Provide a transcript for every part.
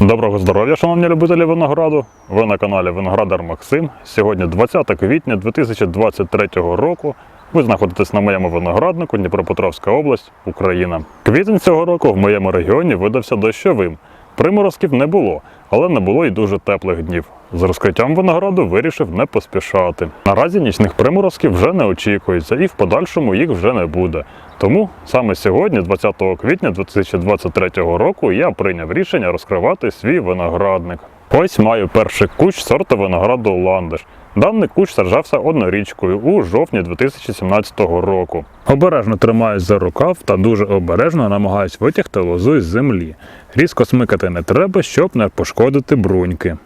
Доброго здоров'я, шановні любителі винограду. Ви на каналі Виноградар Максим. Сьогодні 20 квітня 2023 року. Ви знаходитесь на моєму винограднику Дніпропетровська область, Україна. Квітень цього року в моєму регіоні видався дощовим. Приморозків не було, але не було й дуже теплих днів. З розкриттям винограду вирішив не поспішати. Наразі нічних приморозків вже не очікується і в подальшому їх вже не буде. Тому саме сьогодні, 20 квітня 2023 року, я прийняв рішення розкривати свій виноградник. Ось маю перший кущ сорту винограду ландиш. Даний кущ саджався однорічкою у жовтні 2017 року. Обережно тримаюсь за рукав та дуже обережно намагаюсь витягти лозу із землі. Різко смикати не треба, щоб не пошкодити бруньки.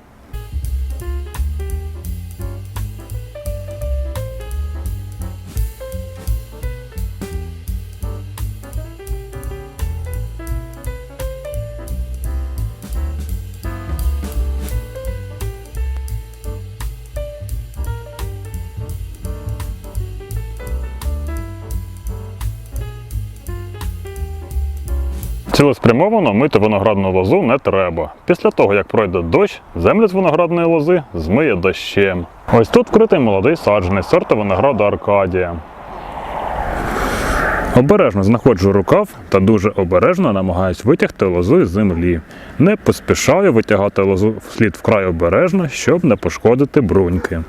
Цілеспрямовано мити виноградну лозу не треба. Після того, як пройде дощ, землю з виноградної лози змиє дощем. Ось тут вкритий молодий саджанець сорту винограду Аркадія. Обережно знаходжу рукав та дуже обережно намагаюсь витягти лозу із землі. Не поспішаю витягати лозу вслід вкрай обережно, щоб не пошкодити бруньки.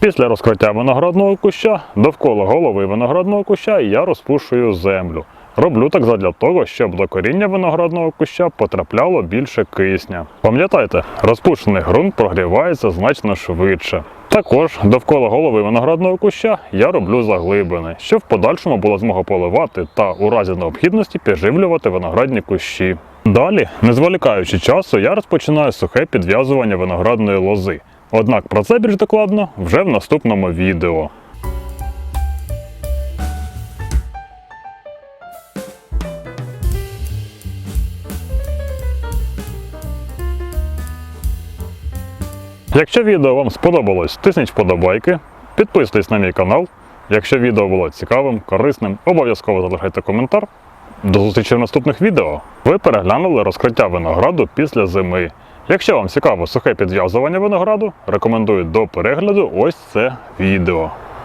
Після розкриття виноградного куща довкола голови виноградного куща я розпушую землю. Роблю так задля того, щоб до коріння виноградного куща потрапляло більше кисня. Пам'ятайте, розпушений ґрунт прогрівається значно швидше. Також довкола голови виноградного куща я роблю заглибини, щоб в подальшому була змога поливати та у разі необхідності підживлювати виноградні кущі. Далі, не зволікаючи часу, я розпочинаю сухе підв'язування виноградної лози. Однак про це більш докладно вже в наступному відео. Якщо відео вам сподобалось, тисніть вподобайки, підписуйтесь на мій канал. Якщо відео було цікавим, корисним, обов'язково залишайте коментар. До зустрічі в наступних відео. Ви переглянули розкриття винограду після зими. Якщо вам цікаво сухе підв'язування винограду, рекомендую до перегляду ось це відео.